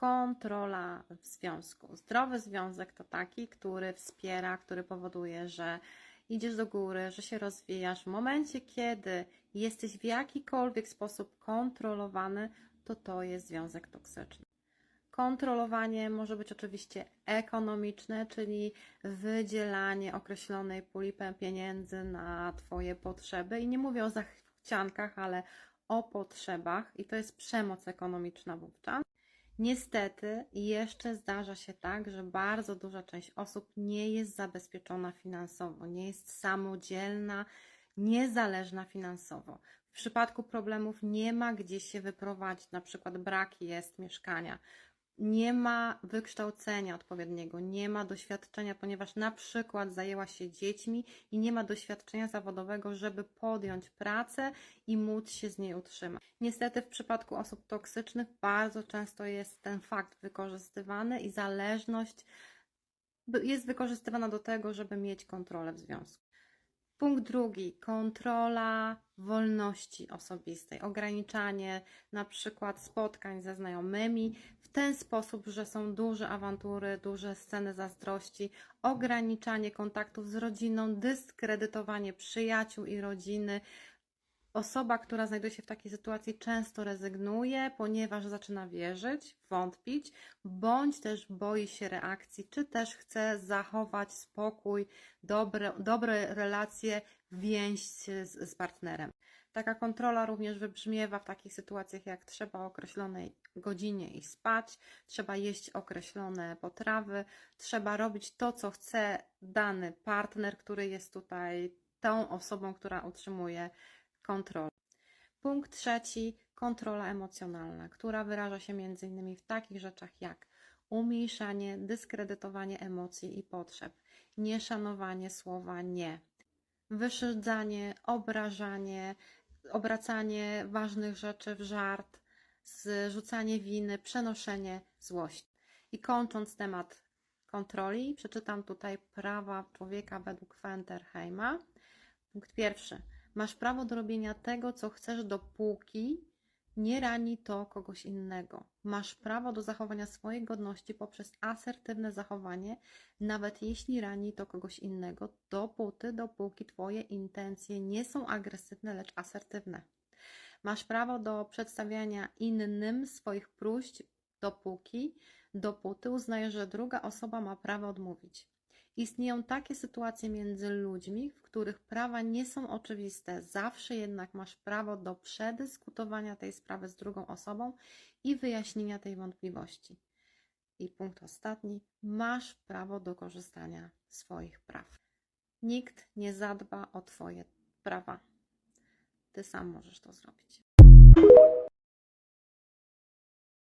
Kontrola w związku. Zdrowy związek to taki, który wspiera, który powoduje, że idziesz do góry, że się rozwijasz. W momencie, kiedy jesteś w jakikolwiek sposób kontrolowany, to to jest związek toksyczny. Kontrolowanie może być oczywiście ekonomiczne, czyli wydzielanie określonej puli pieniędzy na Twoje potrzeby. I nie mówię o zachciankach, ale o potrzebach, i to jest przemoc ekonomiczna wówczas. Niestety jeszcze zdarza się tak, że bardzo duża część osób nie jest zabezpieczona finansowo, nie jest samodzielna, niezależna finansowo. W przypadku problemów nie ma gdzie się wyprowadzić, na przykład brak jest mieszkania, nie ma wykształcenia odpowiedniego, nie ma doświadczenia, ponieważ na przykład zajęła się dziećmi i nie ma doświadczenia zawodowego, żeby podjąć pracę i móc się z niej utrzymać. Niestety, w przypadku osób toksycznych bardzo często jest ten fakt wykorzystywany i zależność jest wykorzystywana do tego, żeby mieć kontrolę w związku. Punkt drugi, kontrola wolności osobistej, ograniczanie na przykład spotkań ze znajomymi w ten sposób, że są duże awantury, duże sceny zazdrości, ograniczanie kontaktów z rodziną, dyskredytowanie przyjaciół i rodziny. Osoba, która znajduje się w takiej sytuacji, często rezygnuje, ponieważ zaczyna wierzyć, wątpić, bądź też boi się reakcji, czy też chce zachować spokój, dobre, dobre relacje, więź z, z partnerem. Taka kontrola również wybrzmiewa w takich sytuacjach, jak trzeba o określonej godzinie iść spać, trzeba jeść określone potrawy, trzeba robić to, co chce dany partner, który jest tutaj tą osobą, która utrzymuje kontrolę. Punkt trzeci, kontrola emocjonalna, która wyraża się m.in. w takich rzeczach jak umniejszanie, dyskredytowanie emocji i potrzeb, nieszanowanie słowa nie, wyszydzanie, obrażanie, obracanie ważnych rzeczy w żart, zrzucanie winy, przenoszenie złości. I kończąc temat kontroli, przeczytam tutaj prawa człowieka według Fenterheima. Punkt pierwszy. Masz prawo do robienia tego, co chcesz, dopóki nie rani to kogoś innego. Masz prawo do zachowania swojej godności poprzez asertywne zachowanie, nawet jeśli rani to kogoś innego, dopóty, dopóki Twoje intencje nie są agresywne, lecz asertywne. Masz prawo do przedstawiania innym swoich próśb, dopóki, dopóty uznajesz, że druga osoba ma prawo odmówić. Istnieją takie sytuacje między ludźmi, w których prawa nie są oczywiste, zawsze jednak masz prawo do przedyskutowania tej sprawy z drugą osobą i wyjaśnienia tej wątpliwości. I punkt ostatni, masz prawo do korzystania swoich praw. Nikt nie zadba o Twoje prawa. Ty sam możesz to zrobić.